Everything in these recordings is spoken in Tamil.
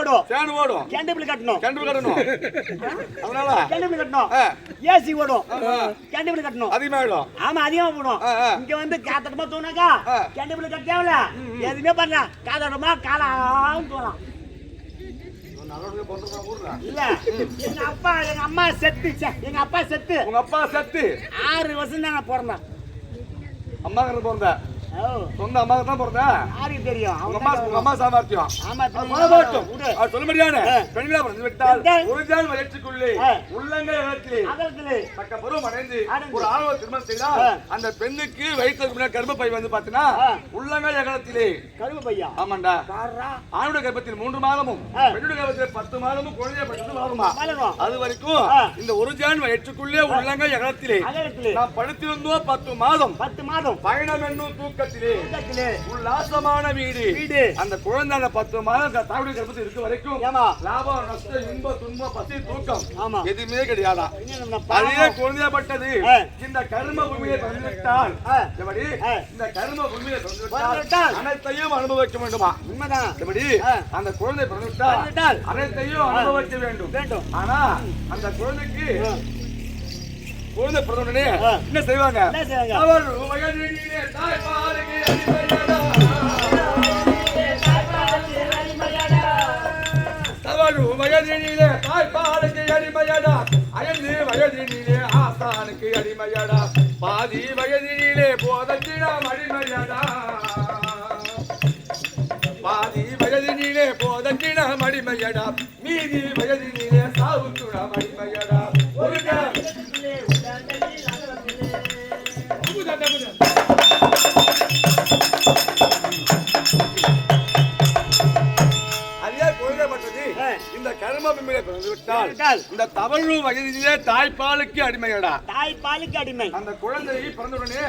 ஓடும். ஃபேன் ஓடும். கேண்டிபிள் கட்டணும். கிணறு கட்டணும். அதனால? கேண்டிபிள் கட்டணும். ஏசி ஓடும். கேண்டிபிள் கட்டணும். அதிகமாயிடும். ஆமா அதிகமா போடும். இங்க வந்து காத்தடமா தூணாக்கா. கேண்டிபிள் கட்டியாவல எதுவுமே பண்ணல. காத்தடமா காலாம் ஊர்ல. இல்ல. எங்க அப்பா எங்க அம்மா செத்து. எங்க அப்பா செத்து. உங்க அப்பா செத்து. ஆறு வருஷம் தான் நான் பிறந்தேன். அம்மா கிட்ட பிறந்த. ஓ, சொந்த அம்மா தான் பிறந்த? யாருக்கு தெரியும்? உங்க அம்மா உங்க அம்மா சாமர்த்தியம். விடு. அது சொல்லும்படியான? ஆ. பெண்களா பிறந்து விட்டால் ஒரு ஜான் வயிற்றுக்குள்ளே. உள்ளங்கை அகலத்திலே தக்க பருவம் அடைந்து. ஒரு ஆணவ திருமணம் செய்தால். அந்த பெண்ணுக்கு வயிற்றுக்கு முன்னாடி கர்ப்பப்பை வந்து பாத்தீங்கன்னா ஆ. உள்ளங்கை அகலத்திலே. கருவு பையா? ஆமாண்டா. ஆணுடைய கர்ப்பத்தில் மூன்று மாதமும். பெண்ணுடைய கர்ப்பத்தில் பத்து மாதமும் குழந்தைய வளருமா வளரும் அது வரைக்கும். இந்த ஒரு ஜான் வயிற்றுக்குள்ளே உள்ளங்கை அகலத்திலே. அகலத்திலே. நாம் படுத்திருந்தோம் பத்து மாதம். பத்து மாதம். பயணம் என்னும் தூக்கத்திலே பக்கத்திலே உல்லாசமான வீடு. வீடு. அந்த குழந்தை அந்த பத்து மாதம் தாயுடைய கர்ப்பத்தில் இருக்க வரைக்கும் லாபம் நஷ்டம் இன்ப துன்பம் பசி தூக்கம் ஆமா. எதுவுமே கிடையாதா? அதே. குழந்தையப்பட்டது. இந்த கர்ம பூமியை பிறந்துவிட்டால். இந்த கர்ம பூமியை பிறந்துவிட்டால் அனைத்தையும் அனுபவிக்க வேண்டுமா? உண்மைதான். அந்த குழந்தை பிறந்துவிட்டால் அனைத்தையும் அனுபவிக்க வேண்டும். வேண்டும். ஆனா அந்த குழந்தைக்கு. குழந்தை பிறந்த உடனே ஆ. என்ன செய்வாங்க? அவள் வயதினிலே தாய்ப்பாலுக்கு அடிமையடா. அவள் வயதினிலே தாய்ப்பாலுக்கு அடிமையடா அயர்ந்து வயதினிலே ஆசானுக்கு அடிமையடா பாதி வயதினிலே போதத்திடம் அடிமையடா பாதி வயதினிலே போதத்திடம் அடிமையடா மீதி வயதினிலே விட்டால் இந்த தவழ்வு வயதிலே தாய்ப்பாலுக்கு அடிமையடா. தாய் பாலுக்கு அடிமை. அந்த குழந்தை பிறந்த உடனே.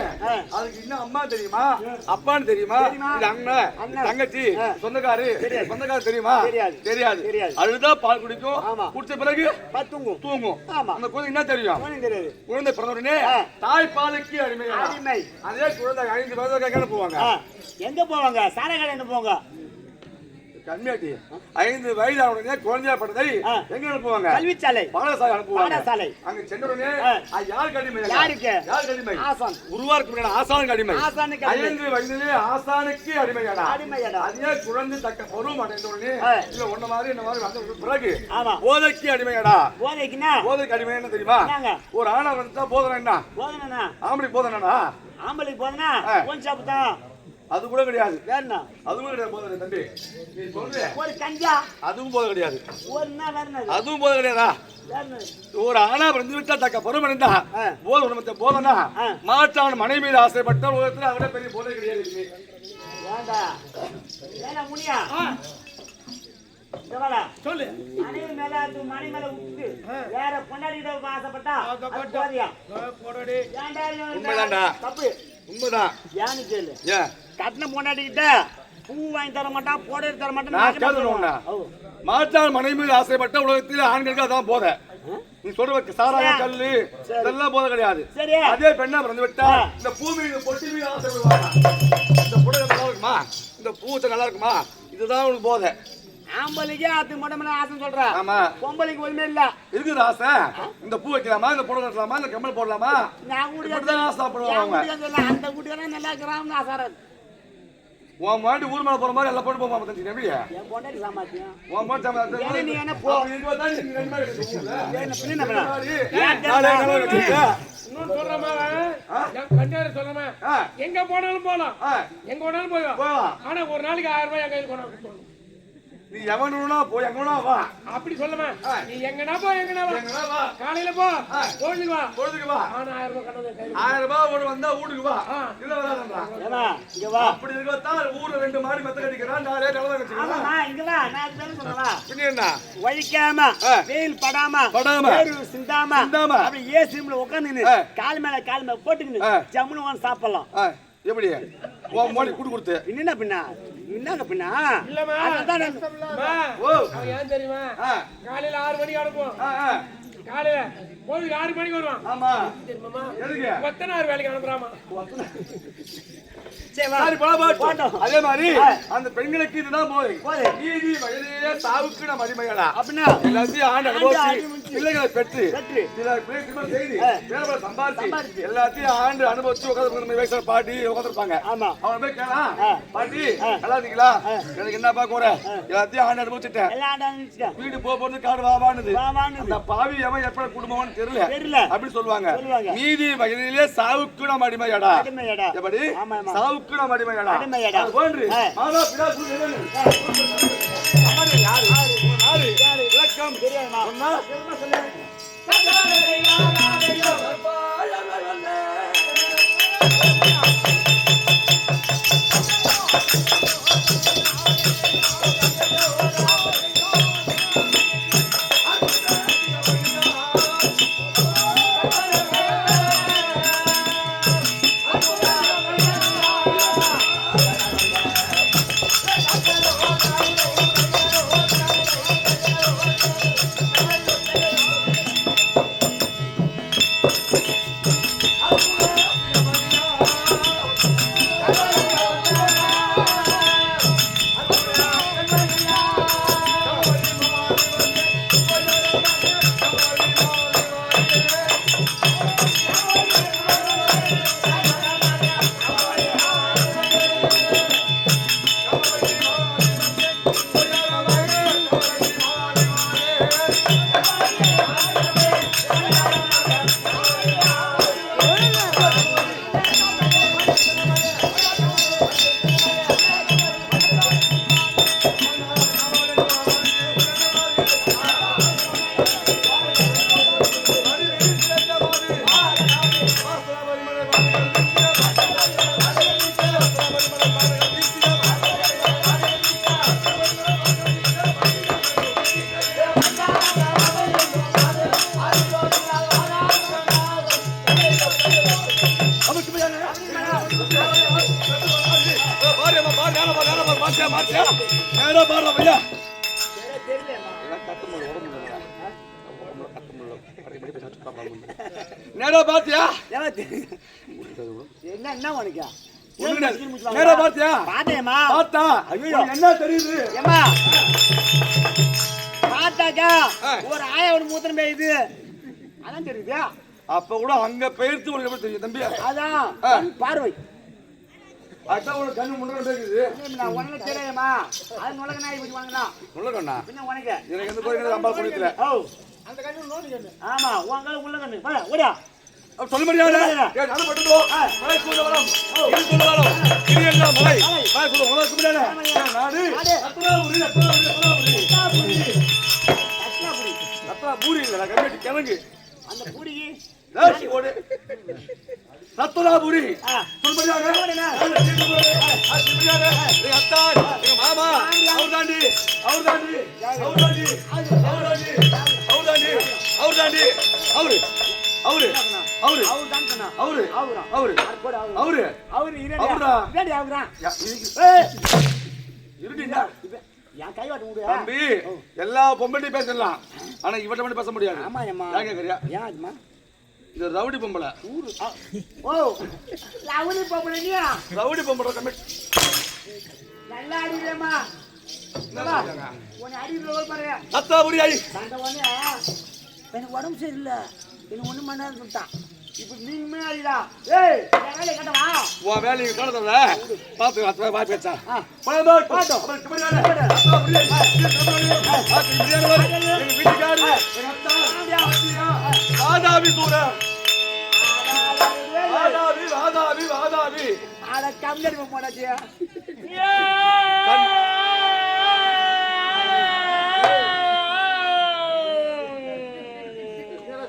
அதுக்கு இன்னும் அம்மா தெரியுமா? அப்பான்னு தெரியுமா? இல்ல அண்ணன். தங்கச்சி. சொந்தக்காரு. சொந்தக்காரு தெரியுமா? தெரியாது. அதுதான் பால் குடிக்கும். குடிச்ச பிறகு தூங்கும். ஆமா. அந்த குழந்தை என்ன தெரியும்? குழந்தை பிறந்த உடனே. தாய்ப்பாலுக்கு அடிமை. அதே குழந்தை ஐந்து வயது போவாங்க? எங்க போவாங்க? சார கடை போவாங்க கம்மியாட்டி ஐந்து வயது உடனே குழந்தையா பட்டதை. எங்க அனுப்புவாங்க? கல்விச்சாலை. பாடசாலை அனுப்புவாங்க. பாடசாலை. அங்க சென்ற உடனே ஆ. அது யாருக்கு? யாருக்கு அடிமை ஆசான். உருவாருக்கு முன்னாடி ஆசானுக்கு அடிமை ஆசானுக்கு. ஐந்து வயதிலே ஆசானுக்கு அடிமையாடா. அடிமையடா. அதே குழந்தை தக்க பருவம் அடைந்த உடனே ஆ. இல்ல ஒன்ன மாதிரி இந்த மாதிரி வந்த பிறகு ஆமா. போதைக்கு அடிமையாடா. போதைக்குன்னா? போதைக்கு அடிமை என்ன தெரியுமா? ஒரு ஆணா வந்துட்டா போதனை என்ன? போதனா ஆம்பளை போதனா ஆம்பளைக்கு போதனா. கொஞ்சம் சாப்பிட்டான் அது கூட கிடையாது. வேறண்ணா? அதுவும் கிடையாது போதனை தம்பி. நீ சொல்ற ஒரு கஞ்சா. அதுவும் போதை கிடையாது. அதுவும் போதை கிடையாதா? ஒரு ஆணா பிறந்து விட்டா தக்க ஆ. போத உணவத்தை போதனா. மாற்றான் மனைவி மீது ஆசைப்பட்ட உலகத்துல அவரை பெரிய போதை கிடையாது வேணா முனியா. சொல்லு. மனைவி மேல அது மனை மேல விட்டு வேற பொண்டாடிக்கிட்ட ஆசைப்பட்டா அது. தப்பு. உண்மைதான். ஏன்னு கேளு? கட்டின பொண்டாட்டிக்கிட்ட பூ வாங்கி தர மாட்டான் புடவை தர மாட்டான். மாற்றான் மனைவி மீது ஆசைப்பட்ட உலகத்தில் ஆண்களுக்கு அதான் போதை. நீ சொல்ற சாராய கல்லு இதெல்லாம் போதை கிடையாது. அதே பெண்ணா பிறந்து விட்டா. இந்த பூ மீது பொட்டி மீது ஆசைப்படுவாங்க இந்த புடவை நல்லா இருக்குமா? இந்த பூச்சை நல்லா இருக்குமா? இதுதான் உனக்கு போதை. ஆம்பளைக்கே அது மட்டும் ஆசை சொல்ற. ஆமா. பொம்பளைக்கு ஒண்ணுமே இல்ல. இருக்குது ஆசை? இந்த பூ வைக்கலாமா? இந்த புடவை கட்டலாமா? இந்த கம்மல் போடலாமா? நான் கூட இப்படிதான் ஆசைப்படுவாங்க அவங்க அந்த குட்டிக்காரன் நல்லா இருக்கிறான் ஆசாரன் உன் மாட்டி ஊர் மேல போற மாதிரி எல்லாம் போட்டு போமா என் பொண்டாட்டி சாமாத்தியம் உன் மாட்டி சம்பளம் ஏன்னா நீ என்ன போ. பண்ண? இன்னொன்னு சொல்றமா என் கண்ணாரு சொல்றமா ஆ. எங்க போனாலும் போலாம். எங்க வேணாலும் போய் வா. போலாம். ஆனா ஒரு நாளைக்கு ஆயிரம் ரூபாய் என் கையில் கொண்டாந்து. நீ எவனுனா போ எங்கனா வா. அப்படி சொல்லுமா. நீ எங்கனா போ எங்கனா வா. எங்கனா வா. காலையில போ ஆ. கோயிலுக்கு வா. பொழுதுக்கு வா. ஆனா ஆயிரம் ரூபாய் கொண்டாந்து என் கையில். ஆயிரம் ரூபாய் ஓடு வந்தா வீட்டுக்கு வா. இல்ல வராதா ஏமா இங்க வா. அப்படி இருக்கத்தான் ஊர்ல ரெண்டு மாடி மெத்த கட்டிக்கிறான் நாளே நிலவரம் கட்டிக்கிறான் ஆமாம்மா, இங்க வா. நான் அதுதானே சொல்லவா? பின்ன என்ன? வழிக்காம ஆ. வெயில் படாம படாம. சிந்தாம சிந்தாம. அப்படி ஏசி ரூம்ல உட்காந்துன்னு ஆ. கால் மேல கால் மேல போட்டுக்கின்னு ஆ. ஜம்முன்னு வாங்க சாப்பிடலாம். எப்படி? உன் மோடி கூட்டு கொடுத்து என்ன பின்னா? என்னங்க பின்னா? இல்லம்மா. ஓ. ஏன் தெரியுமா? காலையில ஆறு மணிக்கு அனுப்புவோம் காலையில கோயிலுக்கு ஆறு மணிக்கு வருவான். ஆமா. எதுக்கு கொத்தனார் வேலைக்கு அனுப்புறாமா சரி, போட்டும். அதே மாதிரி. அந்த பெண்களுக்கு இதுதான் போதை. நீதி வயதிலே சாவுக்கு நம்ம அடிமைகளா அப்படின்னா எல்லாத்தையும் ஆண்டு அனுபவிச்சு. பிள்ளைகளை பெற்று. சில திருமணம் செய்து சம்பாதிச்சு. எல்லாத்தையும் ஆண்டு அனுபவிச்சு உட்காந்து வயசுல பாட்டி உட்காந்துருப்பாங்க ஆமா. அவன் போய் கேளாம். பாட்டி. நல்லா இருக்கீங்களா எனக்கு என்னப்பா குறை எல்லாத்தையும் ஆண்டு அனுபவிச்சுட்டேன். வீடு போக போறது காடு வா வானுது வா, வான்னுது. அந்த பாவி எவன் எப்ப குடும்பம்னு தெரியல தெரியல. அப்படி சொல்லுவாங்க. நீதி வயதிலே சாவுக்கு நம்ம அடிமையாடா. எப்படி. சாவுக்கு நம்ம அடிமையாடா அடிமையாடா. போன்று. மாதா பிதா சூரியன் அம்மாடி, யாரு? யாரு? விளக்கம் தெரியாதுமா. சொன்னா? தெரியுமா சொல்லு. ராஜா ஒரு ஆயா ஒரு மூத்திரம் பெய்யுது அதான் தெரியுது அப்ப கூட அங்க பெயர்த்து உனக்கு எப்படி தெரியும் தம்பி அதான் பார்வை அதான் உனக்கு கண்ணு முன்னாடி இருக்குது நான் உனக்கு அது நுழக நாய் பிடிச்சி வாங்கலாம் உள்ளக்கண்ணா பின்ன உனக்கு எனக்கு எந்த கோயில் அம்பா குடிக்கல ஓ அந்த கண்ணு நோண்டி கண்ணு ஆமா உன் கண்ணு உள்ள கண்ணு சொல்ல முடியாது சொல்லுங்க. பட்டுதோ மலை கூட இது கூட இது என்ன மலை மலை கூட உனக்கு முடியாது நாடு பூரி இல்ல கம்மிட்டி கிழங்கு. அந்த புடிக்கு ராசி ஓடு அத்தான் எங்க மாமா அவர் தாண்டி அவர் தாண்டி அவர் தாண்டி அவர் தாண்டி அவர் தாண்டி அவர் தாண்டி அவரு அவரு அவரு அவரு தான் சொன்னா அவரு அவரா? அவரு அவரு அவரு அவரு இரடி அவரா? இரடி அவரா. யா, தம்பி எல்லா பொம்பளையும் பேசலாம் ஆனா இவட்ட மட்டும் பேச முடியாது. ஆமா ஏம்மா ஏன் கேக்குறியா? ஏன் அதுமா இந்த ரவுடி பொம்பளை. ஊரு. ஓ. லவுலி போப்பலையா ரவுடி பொம்பளை கமிட்டி நல்லா அடிக்கிறேம்மா எனக்கு உடம்பு சரியில்லை. எனக்கு ஒண்ணும் பண்ணாது சொல்லிட்டான். இப்ப நீங்க அடிடா ஏய் வேலையை கட்டவா உன் வேலையை காணதில்ல பார்த்து அத்தை வாய் பேச்சா ஆ. பழம் பாட்டும் வீட்டுக்காரு வாதாபி சூர வாதாபி வாதாபி வாதாபி அட கம்மியடி போடாச்சு இல்ல இல்ல எருமாடு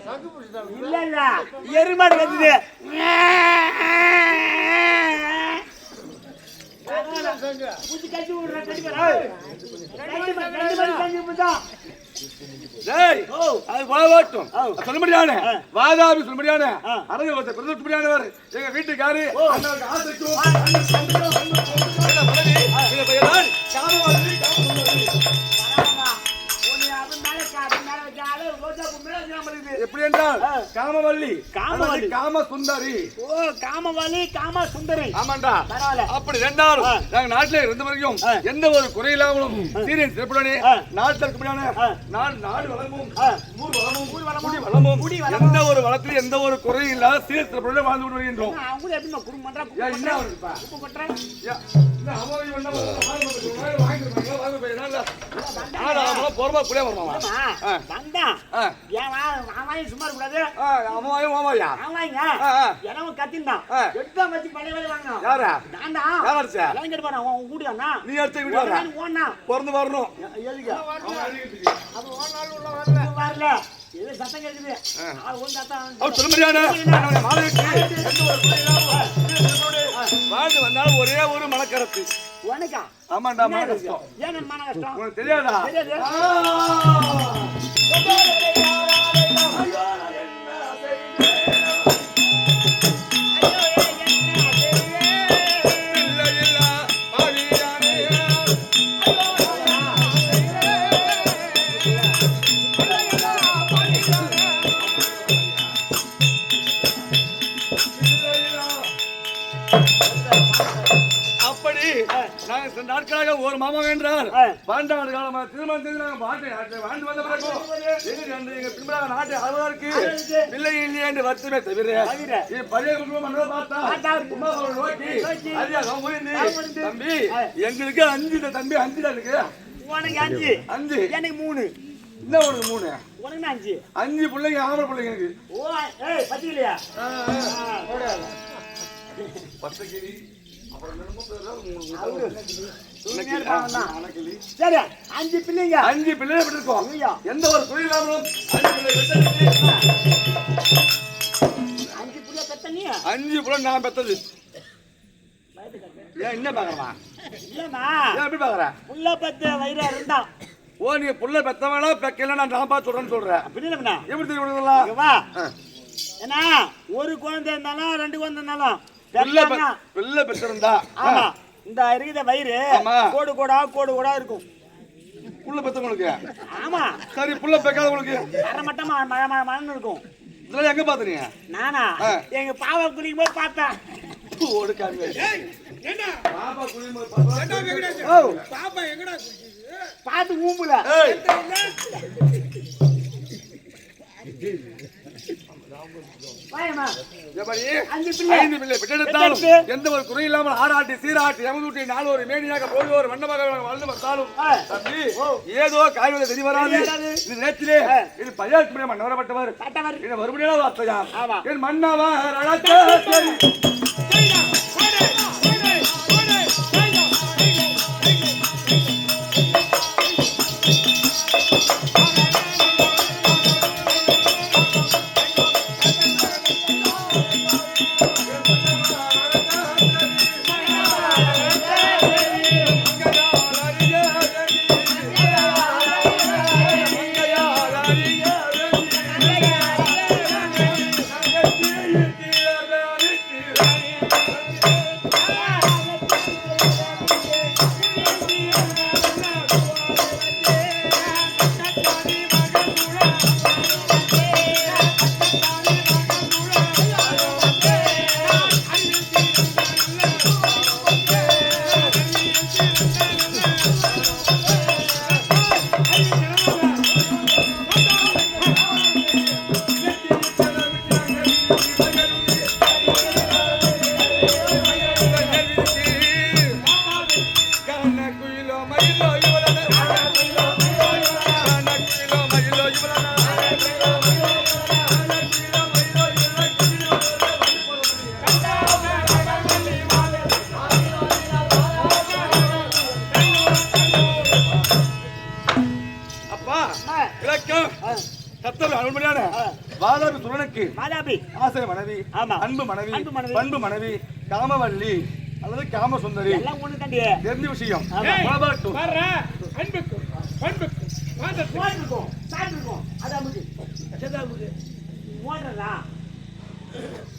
கத்துது புடிச்சு கட்டி விடுறேன், கட்டி விடுறேன். ஏய், கட்டி விடு, கட்டி விடு, கட்டி விடுடா. டேய் ஓ. அது பழவாட்டும் ஆ. சொல்ல முடியானே ஆ. வாதாபி சொல்ல முடியானே ஆ. அரங்க ஒருத்தர் பிரதமர் எங்க வீட்டுக்காரு ஆசைக்கும் என்ன மனைவி இந்த பையன் காமவாதி காமசுந்தரி பரவாயில்ல. உன்னை அவன் மேல கா- அவன் மேல வச்சாலும் தலைவர் ரோஜா பூ மேல ஞாபகம் இருக்குது. எப்படி என்றால். காமவல்லி காமவல்லி. காம சுந்தரி ஓ காமவாலி காம சுந்தரி ஆமாண்டா. அப்படி ரெண்டாலும். நாங்க நாட்டில இருந்த வரைக்கும். எந்த ஒரு குறையில்லாமலும் சீரியன் சிறப்புடனே. நாட்டில் இருக்கப்படியான ஆ. நாடு நாடு வளமும். ஊர் வளமும் ஊர் வளமும், குடி வளமும். எந்த ஒரு வளத்திலும் எந்த ஒரு குறையும் இல்லாத சீர் சிறப்புடன் வாழ்ந்து கொண்டு வருகின்றோம் அவங்க கூட எப்படிம்மா குடும்பம் பண்றா குப்பை ஏன் என்ன வாங்கி வாங்கி போய் பொறுமா ஆமா, ஆ. வந்தான். வாங்கி சும்மா இருக்கக்கூடாது? ஆ, அம்மாவையும் மாமாயா அவன் வாங்கிங்க. ஆ, ஆ. எனவும் கத்தின்தான். ஆ. எடுத்தான் வச்சு பழைய வேலை வாங்கினான். யாரா நான்தான். யார் அடிச்சா? எல்லாம் கேட்டு பாரு, அவன் உன் கூட்டியானா? நீ அடுத்த வீட்டு வர ஓடுனான். பிறந்து வரணும் எதுக்கு? அது ஒரு நாள் உள்ள வரல இது வரல. இது சத்தம் கேக்குது. ஆள் சத்தம் அவர் வாழ்ந்து வந்தால் ஒரே ஒரு மனக்கரத்து உனக்கா? ஆமாண்டா மன கஷ்டம்? ஏன் மன கஷ்டம்? உனக்கு தெரியாதா தெரியாது. ஆ. சில நாட்களாக ஒரு மாமா என்றால். பன்னெண்டாண்டு காலமாக திருமணம் செய்து நாங்கள் பாட்டை வாழ்ந்து வந்த பிறகு எங்களுக்கு அந்த எங்க பின்புறாக நாட்டை அறுவதற்கு பிள்ளை இல்லை என்று வருத்தமே தவிர. இது பழைய குடும்பம் பார்த்தா. உமா நோக்கி கவனிந்து. தம்பி. எங்களுக்கு அஞ்சு தம்பி அஞ்சு தான் இருக்கு. உனக்கு அஞ்சு. அஞ்சு. எனக்கு மூணு. என்ன உனக்கு மூணு? உனக்கு அஞ்சு. அஞ்சு பிள்ளைங்க ஆம்பளை பிள்ளைங்க எனக்கு. ஓ ஏய் பத்திக்கலையா? பத்து கிளி சரி அஞ்சு பிள்ளைங்க அஞ்சு பிள்ளைகள் பெற்றிருக்கோம் ஐயா. எந்த ஒரு இல்லாமலும் அஞ்சு பிள்ளை பெற்றெடுத்து, அஞ்சு பிள்ளை நான் பெத்தது ஏன் என்ன பாக்குறா இல்லம்மா எப்படி பாக்குற புள்ள பெத்த வயிறா இருந்தா ஓ நீ புள்ள பெத்தவனா பெக்கல நான் நான் பார்த்து சொல்றேன்னு சொல்றேன் அப்படி இல்லைண்ணா எப்படி தெரியும் வா. ஏன்னா ஒரு குழந்தை இருந்தாலும் ரெண்டு குழந்தை இருந்தாலும் பெத்தான்னா, பிள்ளை பெற்றிருந்தா ஆமா. இந்த இருக்கிற வயிறு. கோடு கோடா கோடு கோடா இருக்கும். புள்ள பெத்தவங்களுக்கு ஆமா. சரி புள்ள பெக்காதவங்களுக்கு அரை மட்டமா மழை மழை மழைன்னு இருக்கும். இதெல்லாம் எங்க பாத்துறீங்க நானா. எங்க பாவா குளிக்கும் போது பார்த்தேன் ஓடுக்காங்க என்ன பாப்பா குளியும்போது பார்த்தா- என்ன வெங்கடேஷ் ஓ. பாப்பா எங்கடா குளிக்குது? பார்த்து ஊம்புல எந்த ஒரு குறை இல்லாமல் ஆராட்டி சீராட்டி எமதூட்டி நாலு ஒரு மேனியாக போய் ஒரு மண்டபமாக வாழ்ந்து வந்தாலும். தம்பி ஏதோ காய்வதை தெரிய வராது. இது நேற்றிலே. இது பையாக்கு முடியாம மன்னவரப்பட்டவர் இது மறுபடியும் வார்த்தையா. என் மன்னவர் அப்பா இலக்கம். கத்தர் அருள்மணியான வாதாபி துணனுக்கு மாதாபி ஆசை மனைவி ஆமா. அன்பு மனைவி அன்பு மனைவி. பண்பு மனைவி காமவல்லி அல்லது காம சுந்தரி எல்லாம் ஒண்ணு தண்டி. தெரிஞ்ச விஷயம்.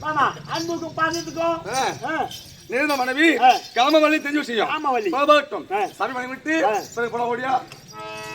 ஆமா. அன்புக்கும் பாசத்துக்கும். ஆ. ஆ. நேர்ந்த மனைவி ஆ. காமவல்லி தெரிஞ்ச விஷயம். காமவல்லி. பாபாட்டும் ஆ. சாமி மணி விட்டு. பிறகு போட ஓடியா?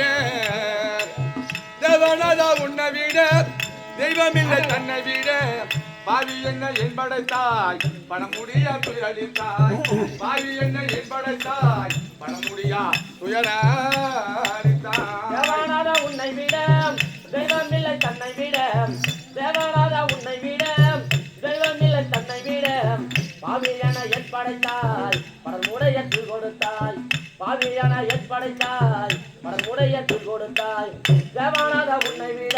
விட தேவனாதா உன்னை விட தெய்வமில்லை தன்னை விட பாவி என்ன என் படைத்தாய் முடியா துயரித்தாய். பாவி என்ன என் படைத்தாய் பணமுடியா துயரித்தாய். தேவனாத உன்னை விட தெய்வமில்லை தன்னை விட தேவனாத உன்னை விட தெய்வமில்லை தன்னை விட பாவியான என் படைத்தாய் பரமுடைய கொடுத்தாய். பாவியான என் படைத்தாய். தில் கொடுத்தாய். தேவனாத உன்னை விட.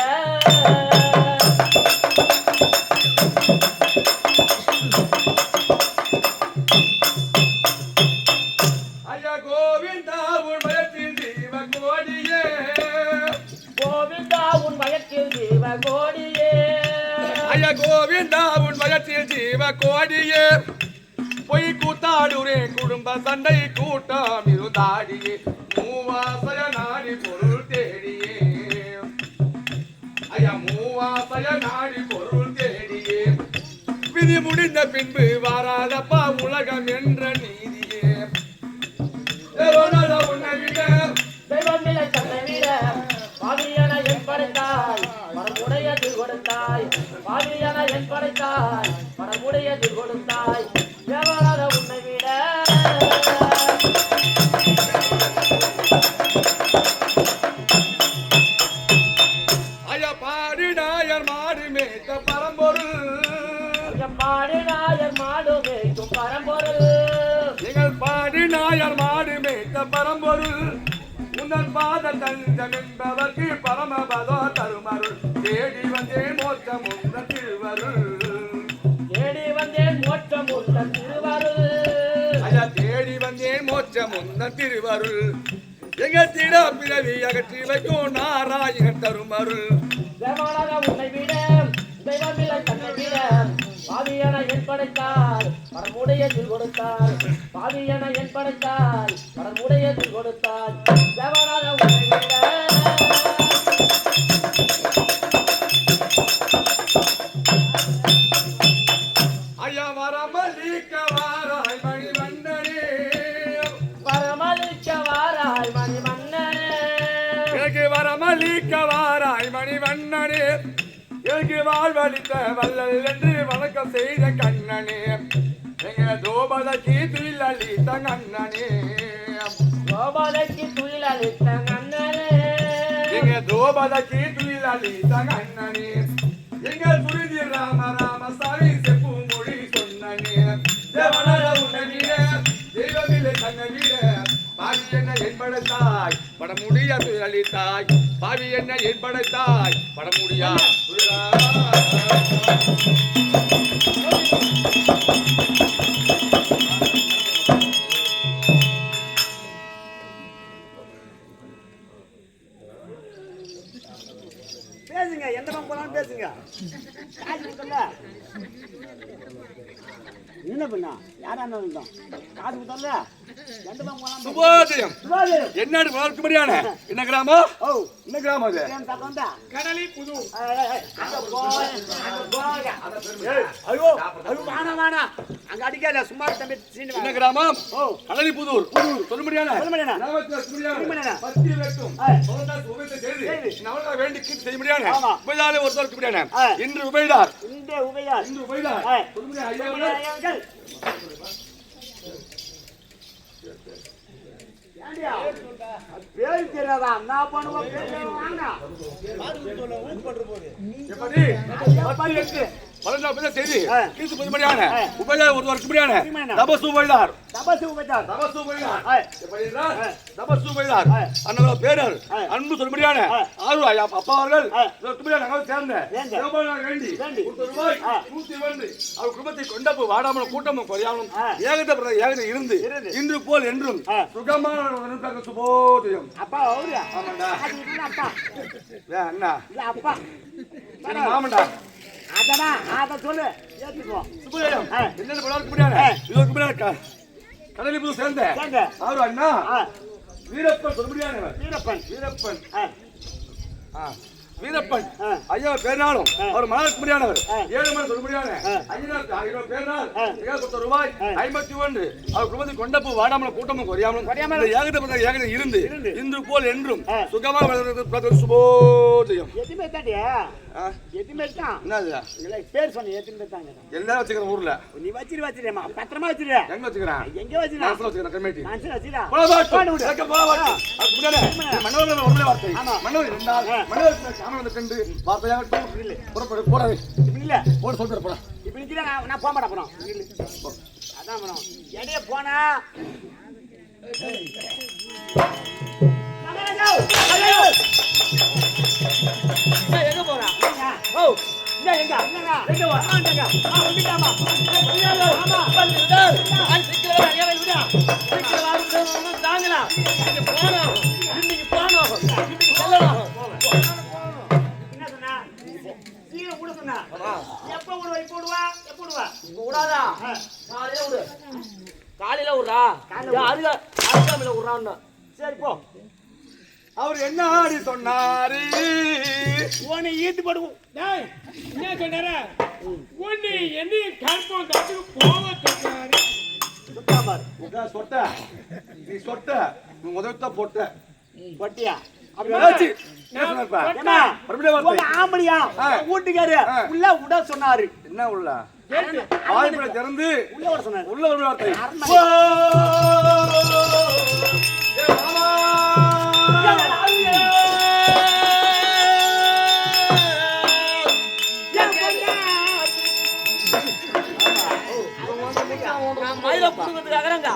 ஐயா கோவிந்தா உன் பயத்தில் தீவ கோடியே ஐயா கோவிந்தா உன் வயத்தில் ஜீவ கோடியே நாடுரே குடும்ப சண்டை கூட்டம் இருந்தாடியே மூவாசய நாடி பொருள் தேடியே. ஐயா மூவாசய நாடி பொருள் தேடியே. விதி முடிந்த பின்பு வாராதப்பா உன்னன் பாத தஞ்சம் என்பதற்கு பரமபதோ தருமருள். தேடி வந்தேன் மோட்சம் உந்த திருவருள். தேடி வந்தேன் மோட்சம் உள்ள திருவருள். ஐயா தேடி வந்தேன் மோட்சம் உந்த திருவருள். எங்க திட பிறவி அகற்றி வைக்கும் நாராயணன் தருமருள். உன்னை விட தெய்வமில்லை தன்னை விட பாவியன என் படைத்தார் பரமுடைய தில் கொடுத்தார் பாவியன என் படைத்தார் பரமுடைய தில் கொடுத்தார் தோபதக்கு துயிலளித்த எங்க சுருதி ராம ராம சாமி செப்பு மொழி சொன்னனே. தேவனால உன்னை தெய்வமில்லை தன்னை பாவி என்ன என்படைத்தாய் பட முடியா அளித்தாய் பாவி என்ன என்படைத்தாய் பட முடியா பண்ணா யாரா இருந்தாலும் காசு கொடுத்தல சுபோதயம் சுபாஷ், என்ன வாழ்க்கை முடியான என்ன கிராமம்? ஓ. என்ன கிராமம் அது? கடலி புது. ஐயோ. ஐயோ வேணாம் வேணாம் அங்க அடிக்காத சும்மா தம்பி சீண்டு என்ன. கிராமம்? ஓ. கலரி புதூர். சொல்ல முடியாத? சொல்ல முடியாதா? பத்தி வெட்டும் உபயத்தை செய்து. நவலா வேண்டி கீர்த்தி செய்ய முடியாது? ஆமா. உபயதாலே ஒருத்தருக்கு முடியாது? ஏய். இன்று உபயதார் இந்த உபயார் இன்று உபயதார் ஏய். சொல்ல முடியாது ஐயா அவர்கள். ஐயாக்கள். ஏண்டியா? அது பேரு தெரியாதா என்ன பண்ணுவோம் பேரு வாங்க பன்னெண்டாம். கிறிஸ்து. உபயோக ஒரு வருஷப்படியான புதுமையான. தபசு உபயோகார் தபசு உபச்சார் தபசு ஆ. தபசு உபயோகார் ஆ. அண்ணா பேரர். அன்பு சொல்லும்படியான. ஆறு அப்பா அவர்கள் நாங்கள் சேர்ந்த வேண்டி. கொடுத்த ரூபாய். நூத்தி ஒன்று அவர் குடும்பத்தை கொண்டப்பு வாடாமல் கூட்டமும் குறையாமலும் ஆ. ஏகத்த பிறகு ஏகத்த இருந்து. இன்று போல் என்றும். சுகமான சுபோதயம் அப்பா அவரு ஆமாண்டா அப்பா அண்ணா அப்பா மாமண்டா அதடா அத சொல்லு ஏத்துக்கோ சுபோதயம் ஆ. என்னென்ன படம் முடியாது ஆ. இது முடியாது கடலை புது சேர்ந்த. அவரு அண்ணா வீரப்பன் சொல்லும்படியானவர் வீரப்பன் வீரப்பன் வீரப்பன். ஐயா பேர்னாலும் ஆ. அவர் மனதுக்கு முடியாதவர் ஆ. ஏழு மணி சொல்ல முடியாது. ஐநூறு ஆ. கொடுத்த ரூபாய். ஐம்பத்தி ஒன்று அவர் குடும்பத்தில் கொண்டப்பு வாடாமல் கூட்டமும் குறையாமலும் ஏகத்தை ஏகத்தை இருந்து. இன்று போல் என்றும். சுகமாக சுபோதயம் எத்தனை தான் என்னது இல்லை பேர் சொன்ன எத்தனை தாங்க எல்லாரும் வச்சுக்கிறேன் ஊர்ல. நீ வச்சிரு வச்சிருமா பத்திரமா வச்சிரு. எங்க வச்சுக்கிறேன் எங்க வச்சிரு? மனசுல வச்சுக்கிறேன் கமிட்டி வச்சிரா. அதுக்கு முன்னாடி மன்னவர்கள் ஒருமைய வார்த்தை. ஆமா. ஆ. மன்னவர் சாமி வந்து கண்டு. இல்லை. புறப்படு, போடாதே. இப்படி இல்ல. போடு, சொல்லிட்டு போடா. இப்படி நிக்கிறேன் நான் போக மாட்டேன் அப்புறம். அதான் மேடம் எடைய போனா. எங்க போறா? ஓ எங்க எங்க வா ஆண்டங்க ஆ வந்துட்டாமா ஆமா என்ன சொன்னா சீக்கிரம் கூட சொன்னா எப்ப இப்ப விடுவா எப்ப விடுவா காலையில விடுறா அருகா அருகாமையில விடுறான்னு சரி போ அவர் என்ன ஆடி சொன்னாரு? உன்னை ஈத்து படுவோம். டேய், என்ன சொன்னாரு உன்னை என்னையும் கற்பம் காட்டுக்கு போக சொன்னாரு. சொட்ட நீ சொட்ட முதல்ல போட்ட. பட்டியா? சொன்னாரு. என்ன உள்ள? திறந்து உள்ள விட சொன்னாரு. உள்ள வார்த்தை. மயில புடுங்கிறதுக்காக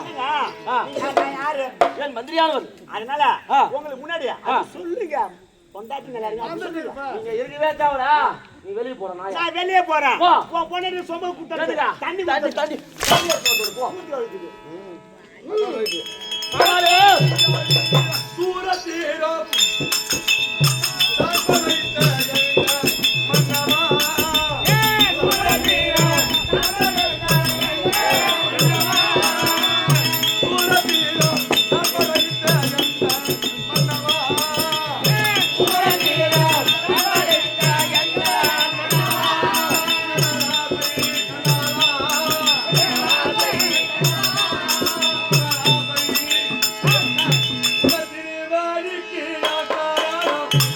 ஆ. நீங்க நான் யாரு? என் மந்திரியானவர். அதனால ஆ. உங்களுக்கு முன்னாடி அது சொல்லுங்க. பொண்டாட்டி நல்லா இருக்கு அது சொல்லுங்க. நீங்க இருக்கவே தேவடா நீ வெளிய போற நாயா. நான் வெளியே போறேன். போ. உன் பொண்டாட்டி சொம்ப குத்த எதுக்கா? தண்ணி தண்ணி போ. சூரத்தீரம் Thank you.